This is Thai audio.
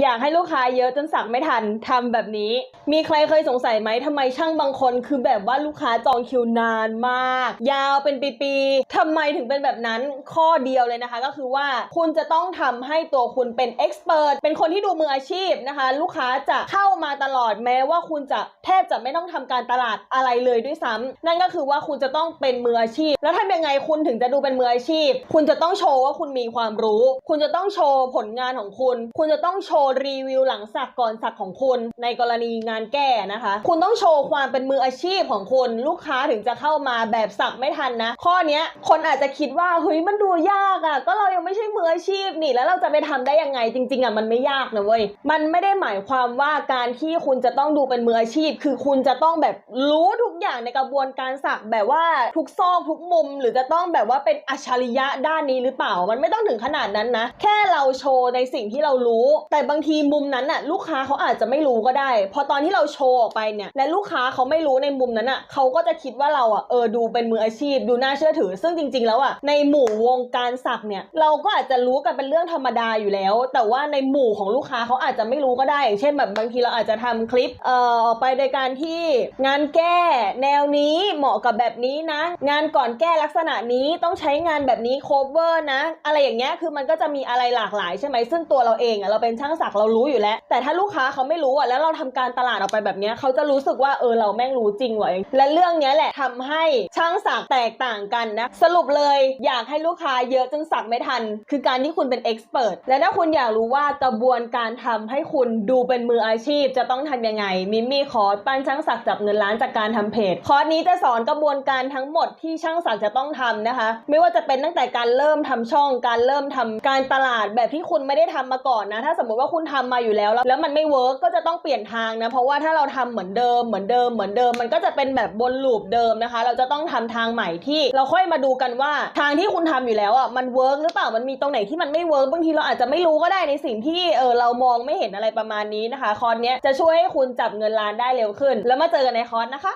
อยากให้ลูกค้าเยอะจนสั่งไม่ทันทำแบบนี้ มีใครเคยสงสัยไหมทำไมช่างบางคนคือแบบว่าลูกค้าจองคิวนานมาก ยาวเป็นปีๆทำไมถึงเป็นแบบนั้นข้อเดียวเลยนะคะ ก็คือว่าคุณจะต้องทำให้ตัวคุณเป็นเอ็กซ์เพรสเป็นคนที่ดูมืออาชีพนะคะ ลูกค้าจะเข้ามาตลอดแม้ว่าคุณจะแทบจะไม่ต้องทำการตลาดอะไรเลยด้วยซ้ำนั่นก็คือว่าคุณจะต้องเป็นมืออาชีพ แล้วทำยังไงคุณถึงจะดูเป็นมืออาชีพ คุณจะต้องโชว์ว่าคุณมีความรู้ คุณจะต้องโชว์ผลงานของคุณ คุณจะต้องโชว์์รีวิวหลังสักก่อนสักของคุณในกรณีงานแก้นะคะ คุณต้องโชว์ความเป็นมืออาชีพของคุณลูกค้าถึงจะเข้ามาแบบสักไม่ทันนะ ข้อเนี้ยคนอาจจะคิดว่าเฮ้ยมันดูยากอะ่ะ ก็เรายังไม่ใช่มืออาชีพนี่แล้วเราจะไปทำได้ยังไงจริงๆอะ่ะมันไม่ยากนะเว้ยมันไม่ได้หมายความว่าการที่คุณจะต้องดูเป็นมืออาชีพ คือคุณจะต้องแบบรู้ทุกอย่างในกระบวนการสักแบบว่าทุกซอกทุกมุม หรือจะต้องแบบว่าเป็นอัจฉริยะด้านนี้หรือเปล่า มันไม่ต้องถึงขนาดนั้นนะ แค่เราโชว์ในสิ่งที่เรารู้ แต่บางทีมุมนั้นน่ะลูกค้าเขาอาจจะไม่รู้ก็ได้ พอตอนที่เราโชว์ออกไปเนี่ย และลูกค้าเขาไม่รู้ในมุมนั้นอะเขาก็จะคิดว่าเราอะเออดูเป็นมืออาชีพ ดูน่าเชื่อถือ ซึ่งจริง ๆ แล้วอะในหมู่วงการสักเนี่ยเราก็อาจจะรู้กันเป็นเรื่องธรรมดาอยู่แล้ว แต่ว่าในหมู่ของลูกค้าเขาอาจจะไม่รู้ก็ได้ อย่างเช่นแบบบางทีเราอาจจะทำคลิปเอ่อออกไปในการที่งานแก้แนวนี้เหมาะกับแบบนี้นะ งานก่อนแก้ลักษณะนี้ต้องใช้งานแบบนี้ cover นะ อะไรอย่างเงี้ยคือมันก็จะมีอะไรหลากหลายใช่ไหมซึ่งตัวเราเองอะเราเป็นช่างสักเรารู้อยู่แล้ว แต่ถ้าลูกค้าเขาไม่รู้อะแล้วเราทำการตลาดออกไปแบบนี้เขาจะรู้สึกว่าเออเราแม่งรู้จริงว่ะและเรื่องนี้แหละทำให้ช่างสักแตกต่างกันนะสรุปเลยอยากให้ลูกค้าเยอะจนสักไม่ทัน คือการที่คุณเป็นเอ็กซ์เพรสและถ้าคุณอยากรู้ว่ากระบวนการทำให้คุณดูเป็นมืออาชีพ จะต้องทำยังไงมิมมี่คอร์สปั้นช่างสักจับเงินล้านจากการทำเพจคอร์สนี้จะสอนกระบวนการทั้งหมดที่ช่างสักจะต้องทำนะคะ ไม่ว่าจะเป็นตั้งแต่การเริ่มทำช่อง การเริ่มทำการตลาดแบบที่คุณไม่ได้ทำมาก่อนนะ ถ้าสมมติว่าคุณทำมาอยู่แล้ว แล้วมันไม่เวิร์กก็จะต้องเปลี่ยนทางนะ เพราะว่าถ้าเราทำเหมือนเดิมเหมือนเดิมเหมือนเดิม มันก็จะเป็นแบบบนลูปเดิมนะคะ เราจะต้องทำทางใหม่ที่เราค่อยมาดูกันว่าทางที่คุณทำอยู่แล้วอะมันเวิร์กหรือเปล่ามันมีตรงไหนที่มันไม่เวิร์กบางทีเราอาจจะไม่รู้ก็ได้ในสิ่งที่เออเรามองไม่เห็นอะไรประมาณนี้นะคะ คอร์สเนี้ยจะช่วยให้คุณจับเงินล้านได้เร็วขึ้น แล้วมาเจอกันในคอร์สนะคะ